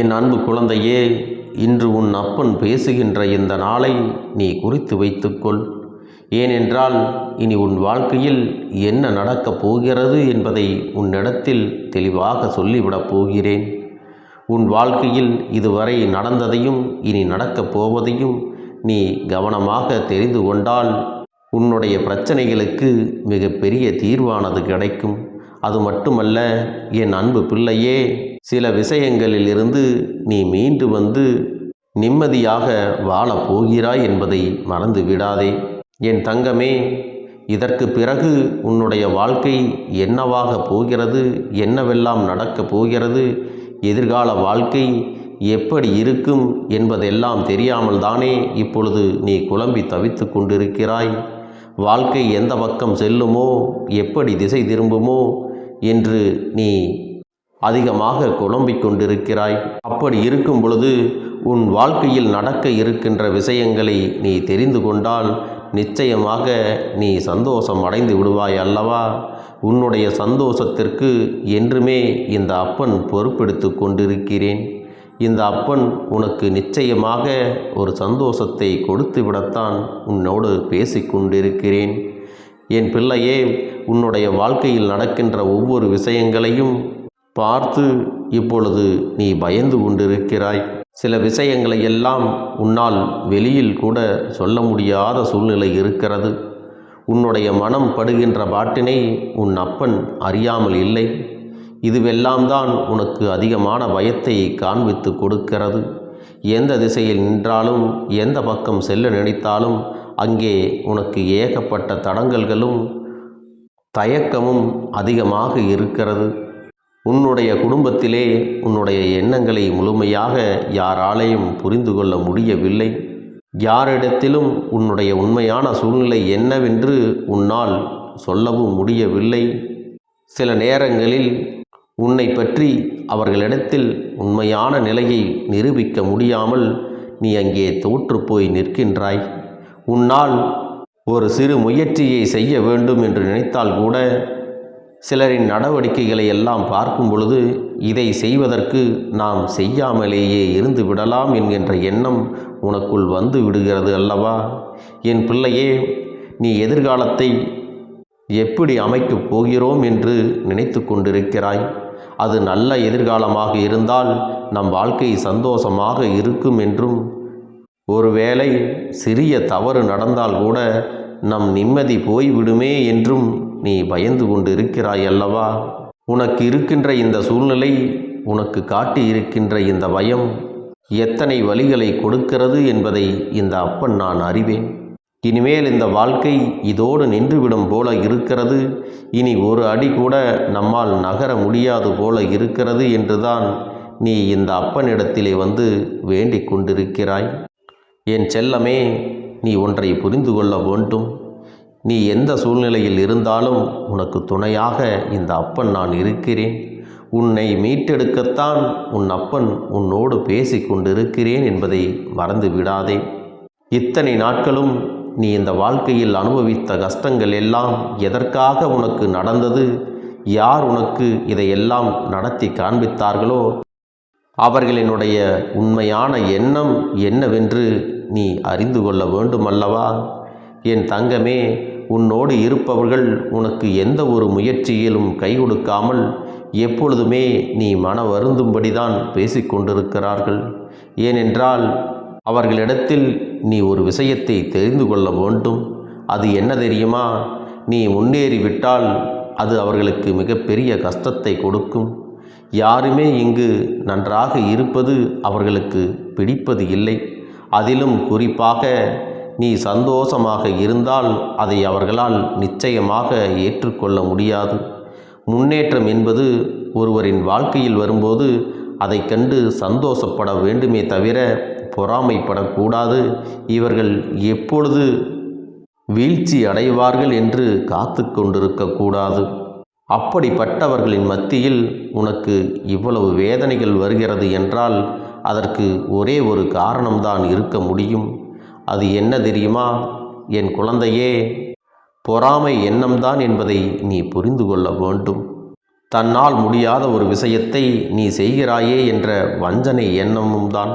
என் அன்பு குழந்தையே இன்று உன் அப்பன் பேசுகின்ற இந்த நாளை நீ குறித்து வைத்துக்கொள். ஏனென்றால் இனி உன் வாழ்க்கையில் என்ன நடக்கப் போகிறது என்பதை உன்னிடத்தில் தெளிவாக சொல்லிவிடப் போகிறேன். உன் வாழ்க்கையில் இதுவரை நடந்ததையும் இனி நடக்கப் போவதையும் நீ கவனமாக தெரிந்து கொண்டால் உன்னுடைய பிரச்சனைகளுக்கு மிகப்பெரிய தீர்வானது கிடைக்கும். அது மட்டுமல்ல என் அன்பு பிள்ளையே சில விஷயங்களில் இருந்து நீ மீண்டு வந்து நிம்மதியாக வாழப் போகிறாய் என்பதை மறந்து விடாதே. என் தங்கமே இதற்கு பிறகு உன்னுடைய வாழ்க்கை என்னவாக போகிறது என்னவெல்லாம் நடக்கப் போகிறது எதிர்கால வாழ்க்கை எப்படி இருக்கும் என்பதெல்லாம் தெரியாமல் தானே இப்பொழுது நீ குழம்பி தவித்து கொண்டிருக்கிறாய்? வாழ்க்கை எந்த பக்கம் செல்லுமோ எப்படி திசை திரும்புமோ என்று நீ அதிகமாக குழம்பிக் கொண்டிருக்கிறாய் அப்படி இருக்கும் பொழுது உன் வாழ்க்கையில் நடக்க இருக்கின்ற விஷயங்களை நீ தெரிந்து கொண்டால் நிச்சயமாக நீ சந்தோஷம் அடைந்து விடுவாய் அல்லவா? உன்னுடைய சந்தோஷத்திற்கு என்றுமே இந்த அப்பன் பொறுப்பெடுத்து கொண்டிருக்கிறேன். இந்த அப்பன் உனக்கு நிச்சயமாக ஒரு சந்தோஷத்தை கொடுத்து விடத்தான் உன்னோடு பேசிக்கொண்டிருக்கிறேன் என் பிள்ளையே உன்னுடைய வாழ்க்கையில் நடக்கின்ற ஒவ்வொரு விஷயங்களையும் பார்த்து இப்பொழுது நீ பயந்து கொண்டிருக்கிறாய். சில விஷயங்களை எல்லாம் உன்னால் வெளியில் கூட சொல்ல முடியாத சூழ்நிலை இருக்கிறது. உன்னுடைய மனம் படுகின்ற பாட்டினை உன் அப்பன் அறியாமல் இல்லை. இதுவெல்லாம் தான் உனக்கு அதிகமான பயத்தை காண்பித்து கொடுக்கிறது. எந்த திசையில் நின்றாலும் எந்த பக்கம் செல்ல நினைத்தாலும் அங்கே உனக்கு ஏகப்பட்ட தடங்கல்களும் தயக்கமும் அதிகமாக இருக்கிறது. உன்னுடைய குடும்பத்திலே உன்னுடைய எண்ணங்களை முழுமையாக யாராலையும் புரிந்து கொள்ள முடியவில்லை. யாரிடத்திலும் உன்னுடைய உண்மையான சூழ்நிலை என்னவென்று உன்னால் சொல்லவும் முடியவில்லை. சில நேரங்களில் உன்னை பற்றி அவர்களிடத்தில் உண்மையான நிலையை நிரூபிக்க முடியாமல் நீ அங்கே தோற்றுப்போய் நிற்கின்றாய். உன்னால் ஒரு சிறு முயற்சியை செய்ய வேண்டும் என்று நினைத்தால் கூட சிலரின் நடவடிக்கைகளை எல்லாம் பார்க்கும் பொழுது இதை செய்வதற்கு நாம் செய்யாமலேயே இருந்து விடலாம் என்கின்ற எண்ணம் உனக்குள் வந்து விடுகிறது அல்லவா? என் பிள்ளையே நீ எதிர்காலத்தை எப்படி அமைக்கப் போகிறோம் என்று நினைத்து கொண்டிருக்கிறாய்? அது நல்ல எதிர்காலமாக இருந்தால் நம் வாழ்க்கை சந்தோஷமாக இருக்கும் என்றும் ஒருவேளை சிறிய தவறு நடந்தால் கூட நம் நிம்மதி போய்விடுமே என்றும் நீ பயந்து கொண்டு இருக்கிறாய் அல்லவா? உனக்கு இருக்கின்ற இந்த சூழ்நிலை உனக்கு காட்டி இருக்கின்ற இந்த பயம் எத்தனை வழிகளை கொடுக்கிறது என்பதை இந்த அப்பன் நான் அறிவேன். இனிமேல் இந்த வாழ்க்கை இதோடு நின்றுவிடும் போல இருக்கிறது. இனி ஒரு அடி கூட நம்மால் நகர முடியாது போல இருக்கிறது என்றுதான் நீ இந்த அப்பனிடத்திலே வந்து வேண்டிக் கொண்டிருக்கிறாய். என் செல்லமே நீ ஒன்றை புரிந்து கொள்ள வேண்டும். நீ எந்த சூழ்நிலையில் இருந்தாலும் உனக்கு துணையாக இந்த அப்பன் நான் இருக்கிறேன். உன்னை மீட்டெடுக்கத்தான் உன் அப்பன் உன்னோடு பேசி கொண்டிருக்கிறேன் என்பதை மறந்து விடாதே. இத்தனை நாட்களும் நீ இந்த வாழ்க்கையில் அனுபவித்த கஷ்டங்கள் எல்லாம் எதற்காக உனக்கு நடந்தது? யார் உனக்கு இதையெல்லாம் நடத்தி காண்பித்தார்களோ? அவர்களினுடைய உண்மையான எண்ணம் என்னவென்று நீ அறிந்து கொள்ள வேண்டுமல்லவா? என் தங்கமே உன்னோடு இருப்பவர்கள் உனக்கு எந்த ஒரு முயற்சியிலும் கை கொடுக்காமல் எப்பொழுதுமே நீ மன வருந்தும்படிதான் பேசிக்கொண்டிருக்கிறார்கள் ஏனென்றால் அவர்களிடத்தில் நீ ஒரு விஷயத்தை தெரிந்து கொள்ள வேண்டும். அது என்ன தெரியுமா? நீ முன்னேறிவிட்டால் அது அவர்களுக்கு மிகப்பெரிய கஷ்டத்தை கொடுக்கும். யாருமே இங்கு நன்றாக இருப்பது அவர்களுக்கு பிடிப்பது இல்லை. அதிலும் குறிப்பாக நீ சந்தோஷமாக இருந்தால் அதை அவர்களால் நிச்சயமாக ஏற்றுக்கொள்ள முடியாது. முன்னேற்றம் என்பது ஒருவரின் வாழ்க்கையில் வரும்போது அதை கண்டு சந்தோஷப்பட வேண்டுமே தவிர பொறாமைப்படக்கூடாது. இவர்கள் எப்பொழுது வீழ்ச்சி அடைவார்கள் என்று காத்து கொண்டிருக்கக்கூடாது. அப்படிப்பட்டவர்களின் மத்தியில் உனக்கு இவ்வளவு வேதனைகள் வருகிறது என்றால் அதற்கு ஒரே ஒரு காரணம்தான் இருக்க முடியும். அது என்ன தெரியுமா? என் குழந்தையே பொறாமை எண்ணம்தான் என்பதை நீ புரிந்து கொள்ள வேண்டும். தன்னால் முடியாத ஒரு விஷயத்தை நீ செய்கிறாயே என்ற வஞ்சனை எண்ணமும் தான்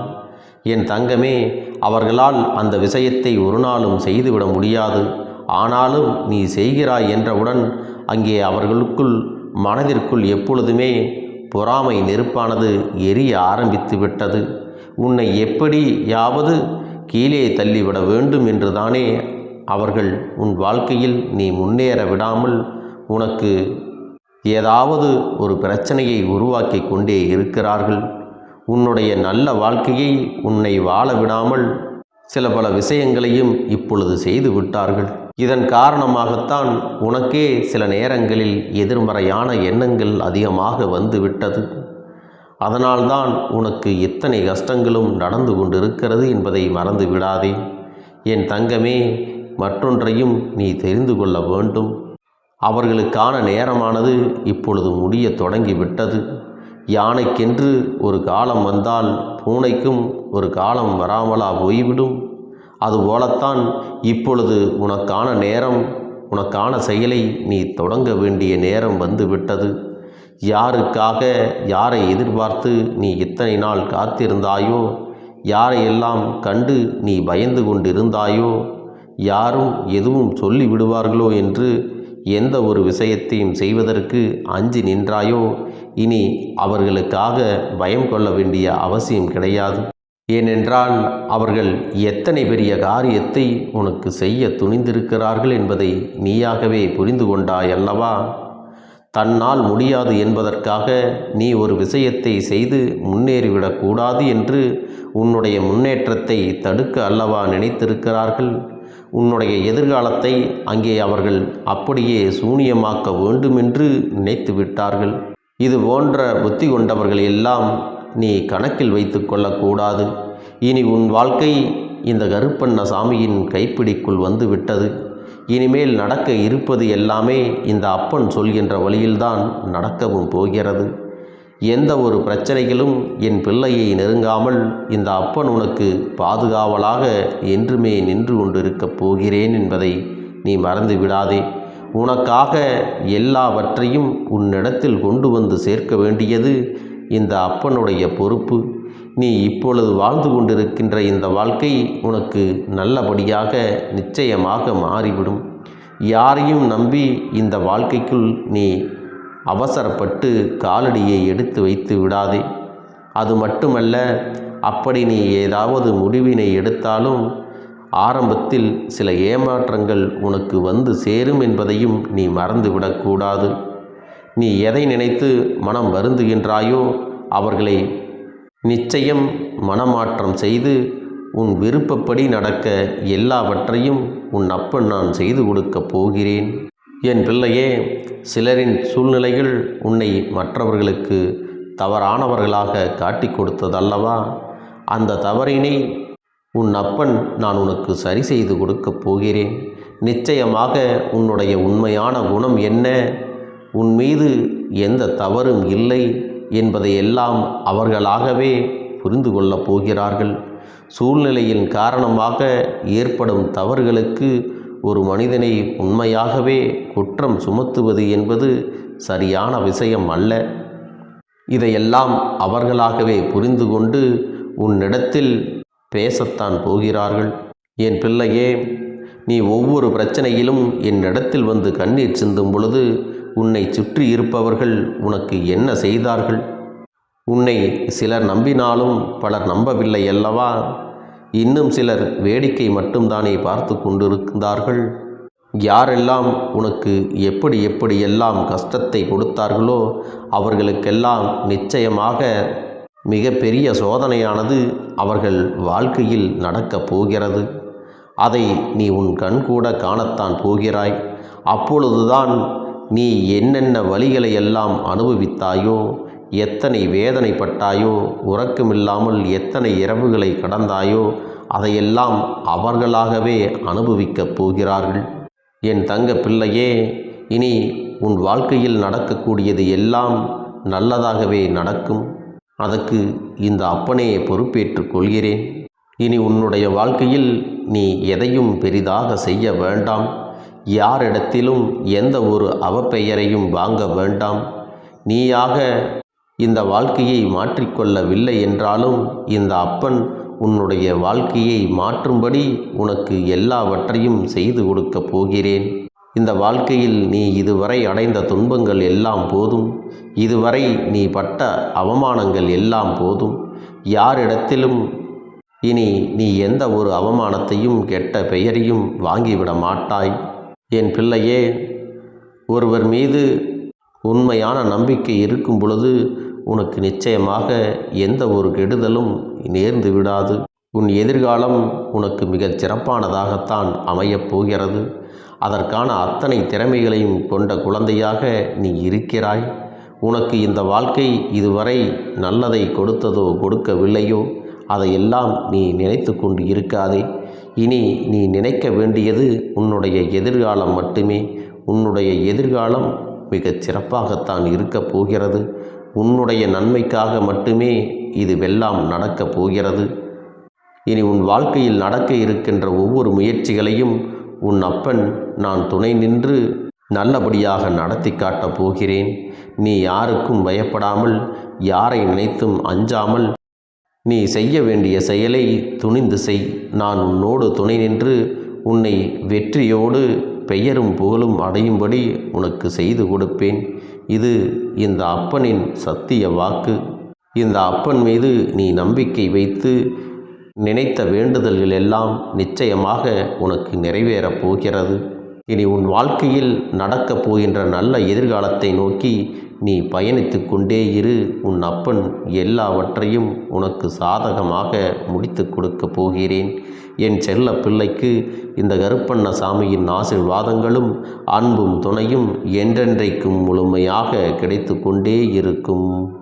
என் தங்கமே அவர்களால் அந்த விஷயத்தை ஒரு நாளும் செய்துவிட முடியாது. ஆனாலும் நீ செய்கிறாய் என்றவுடன் அங்கே அவர்களுக்குள் மனதிற்குள் எப்பொழுதுமே பொறாமை நெருப்பானது எரிய ஆரம்பித்து விட்டது உன்னை எப்படியாவது கீழே தள்ளிவிட வேண்டும் என்றுதானே? அவர்கள் உன் வாழ்க்கையில் நீ முன்னேற விடாமல் உனக்கு ஏதாவது ஒரு பிரச்சனையை உருவாக்கி கொண்டே இருக்கிறார்கள். உன்னுடைய நல்ல வாழ்க்கையை உன்னை வாழ விடாமல் சில பல விஷயங்களையும் இப்பொழுது செய்து விட்டார்கள். இதன் காரணமாகத்தான் உனக்கே சில நேரங்களில் எதிர்மறையான எண்ணங்கள் அதிகமாக வந்துவிட்டது அதனால்தான் உனக்கு இத்தனை கஷ்டங்களும் நடந்து கொண்டிருக்கிறது என்பதை மறந்து விடாதே. என் தங்கமே மற்றொன்றையும் நீ தெரிந்து கொள்ள வேண்டும். அவர்களுக்கான நேரமானது இப்பொழுது முடிய தொடங்கிவிட்டது. யானைக்கென்று ஒரு காலம் வந்தால் பூனைக்கும் ஒரு காலம் வராமலா போய்விடும். அதுபோலத்தான் இப்பொழுது உனக்கான நேரம் உனக்கான செயலை நீ தொடங்க வேண்டிய நேரம் வந்துவிட்டது யாருக்காக யாரை எதிர்பார்த்து நீ இத்தனை நாள் காத்திருந்தாயோ யாரையெல்லாம் கண்டு நீ பயந்து கொண்டிருந்தாயோ யாரும் எதுவும் சொல்லி விடுவார்களோ என்று எந்த ஒரு விஷயத்தையும் செய்வதற்கு அஞ்சு நின்றாயோ இனி அவர்களுக்காக பயம் கொள்ள வேண்டிய அவசியம் கிடையாது. ஏனென்றால் அவர்கள் எத்தனை பெரிய காரியத்தை உனக்கு செய்ய துணிந்திருக்கிறார்கள் என்பதை நீயாகவே புரிந்து கொண்டாய் அல்லவா தன்னால் முடியாது என்பதற்காக நீ ஒரு விஷயத்தை செய்து முன்னேறிவிடக்கூடாது என்று உன்னுடைய முன்னேற்றத்தை தடுக்க அல்லவா நினைத்திருக்கிறார்கள்? உன்னுடைய எதிர்காலத்தை அங்கே அவர்கள் அப்படியே சூனியமாக்க வேண்டுமென்று நினைத்து விட்டார்கள் இது போன்ற புத்தி கொண்டவர்கள் எல்லாம் நீ கணக்கில் வைத்து கொள்ளக்கூடாது. இனி உன் வாழ்க்கை இந்த கருப்பண்ண சாமியின் கைப்பிடிக்குள் வந்து விட்டது. இனிமேல் நடக்க இருப்பது எல்லாமே இந்த அப்பன் சொல்கின்ற வழியில்தான் நடக்கவும் போகிறது. எந்த ஒரு பிரச்சனைகளும் என் பிள்ளையை நெருங்காமல் இந்த அப்பன் உனக்கு பாதுகாவலாக என்றுமே நின்று கொண்டிருக்கப் போகிறேன் என்பதை நீ மறந்து விடாதே. உனக்காக எல்லாவற்றையும் உன்னிடத்தில் கொண்டு வந்து சேர்க்க வேண்டியது இந்த அப்பனுடைய பொறுப்பு. நீ இப்பொழுது வாழ்ந்து கொண்டிருக்கின்ற இந்த வாழ்க்கை உனக்கு நல்லபடியாக நிச்சயமாக மாறிவிடும். யாரையும் நம்பி இந்த வாழ்க்கைக்குள் நீ அவசரப்பட்டு காலடியை எடுத்து வைத்து விடாதே. அது மட்டுமல்ல அப்படி நீ ஏதாவது முடிவினை எடுத்தாலும் ஆரம்பத்தில் சில ஏமாற்றங்கள் உனக்கு வந்து சேரும் என்பதையும் நீ மறந்துவிடக்கூடாது. நீ எதை நினைத்து மனம் வருந்துகின்றாயோ அவர்களை நிச்சயம் மனமாற்றம் செய்து உன் விருப்பப்படி நடக்க எல்லாவற்றையும் உன் அப்பன் நான் செய்து கொடுக்கப் போகிறேன். என் பிள்ளையே சிலரின் சூழ்நிலைகள் உன்னை மற்றவர்களுக்கு தவறானவர்களாக காட்டிக் கொடுத்ததல்லவா? அந்த தவறினை உன் அப்பன் நான் உனக்கு சரி செய்து கொடுக்கப் போகிறேன். நிச்சயமாக உன்னுடைய உண்மையான குணம் என்ன? உன் மீது எந்த தவறும் இல்லை என்பதையெல்லாம் அவர்களாகவே புரிந்து கொள்ளப் போகிறார்கள். சூழ்நிலையின் காரணமாக ஏற்படும் தவறுகளுக்கு ஒரு மனிதனை உண்மையாகவே குற்றம் சுமத்துவது என்பது சரியான விஷயம் அல்ல. இதையெல்லாம் அவர்களாகவே புரிந்து கொண்டு உன்னிடத்தில் பேசத்தான் போகிறார்கள். என் பிள்ளையே நீ ஒவ்வொரு பிரச்சனையிலும் என்னிடத்தில் வந்து கண்ணீர் சிந்தும் பொழுது உன்னை சுற்றி இருப்பவர்கள் உனக்கு என்ன செய்தார்கள்? உன்னை சிலர் நம்பினாலும் பலர் நம்பவில்லை அல்லவா? இன்னும் சிலர் வேடிக்கை மட்டும்தானே பார்த்து கொண்டிருந்தார்கள்? யாரெல்லாம் உனக்கு எப்படி எப்படி எல்லாம் கஷ்டத்தை கொடுத்தார்களோ அவர்களுக்கெல்லாம் நிச்சயமாக மிகப்பெரிய சோதனையானது அவர்கள் வாழ்க்கையில் நடக்கப் போகிறது. அதை நீ உன் கண் கூட காணத்தான் போகிறாய். அப்பொழுதுதான் நீ என்னென்ன வழிகளை எல்லாம் அனுபவித்தாயோ எத்தனை வேதனைப்பட்டாயோ உறக்கமில்லாமல் எத்தனை இரவுகளை கடந்தாயோ அதையெல்லாம் அவர்களாகவே அனுபவிக்கப் போகிறார்கள். என் தங்க பிள்ளையே இனி உன் வாழ்க்கையில் நடக்கக்கூடியது எல்லாம் நல்லதாகவே நடக்கும். அதற்கு இந்த அப்பனே பொறுப்பேற்றுக் கொள்கிறேன். இனி உன்னுடைய வாழ்க்கையில் நீ எதையும் பெரிதாக செய்ய வேண்டாம். யாரிடத்திலும் எந்த ஒரு அவப்பெயரையும் வாங்க வேண்டாம். நீயாக இந்த வாழ்க்கையை மாற்றிக்கொள்ளவில்லை என்றாலும் இந்த அப்பன் உன்னுடைய வாழ்க்கையை மாற்றும்படி உனக்கு எல்லாவற்றையும் செய்து கொடுக்கப் போகிறேன். இந்த வாழ்க்கையில் நீ இதுவரை அடைந்த துன்பங்கள் எல்லாம் போதும். இதுவரை நீ பட்ட அவமானங்கள் எல்லாம் போதும். யாரிடத்திலும் இனி நீ எந்த ஒரு அவமானத்தையும் கெட்ட பெயரையும் வாங்கிவிட மாட்டாய். என் பிள்ளையே ஒருவர் மீது உண்மையான நம்பிக்கை இருக்கும் பொழுது உனக்கு நிச்சயமாக எந்த ஒரு கெடுதலும் நேர்ந்து விடாது. உன் எதிர்காலம் உனக்கு மிகச் சிறப்பானதாகத்தான் அமையப் போகிறது. அதற்கான அத்தனை திறமைகளையும் கொண்ட குழந்தையாக நீ இருக்கிறாய். உனக்கு இந்த வாழ்க்கை இதுவரை நல்லதை கொடுத்ததோ கொடுக்கவில்லையோ அதையெல்லாம் நீ நினைத்து கொண்டு இருக்காதே. இனி நீ நினைக்க வேண்டியது உன்னுடைய எதிர்காலம் மட்டுமே. உன்னுடைய எதிர்காலம் மிகச் சிறப்பாகத்தான் இருக்கப் போகிறது. உன்னுடைய நன்மைக்காக மட்டுமே இதுவெல்லாம் நடக்கப் போகிறது. இனி உன் வாழ்க்கையில் நடக்க இருக்கின்ற ஒவ்வொரு முயற்சிகளையும் உன் அப்பன் நான் துணை நின்று நல்லபடியாக நடத்தி காட்டப் போகிறேன். நீ யாருக்கும் பயப்படாமல் யாரை நினைத்தும் அஞ்சாமல் நீ செய்ய வேண்டிய செயலை துணிந்து செய். நான் உன்னோடு துணை நின்று உன்னை வெற்றியோடு பெயரும் புகழும் அடையும்படி உனக்கு செய்து கொடுப்பேன். இது இந்த அப்பனின் சத்திய வாக்கு. இந்த அப்பன் மீது நீ நம்பிக்கை வைத்து நினைத்த வேண்டுதல்கள் எல்லாம் நிச்சயமாக உனக்கு நிறைவேறப் போகிறது. இனி உன் வாழ்க்கையில் நடக்கப் போகின்ற நல்ல எதிர்காலத்தை நோக்கி நீ பயணித்து கொண்டே இரு. உன் அப்பன் எல்லாவற்றையும் உனக்கு சாதகமாக முடித்து கொடுக்கப் போகிறேன். என் செல்ல பிள்ளைக்கு இந்த கருப்பண்ண சாமியின் ஆசிர்வாதங்களும் அன்பும் துணையும் என்றென்றைக்கும் முழுமையாக கிடைத்து கொண்டே இருக்கும்.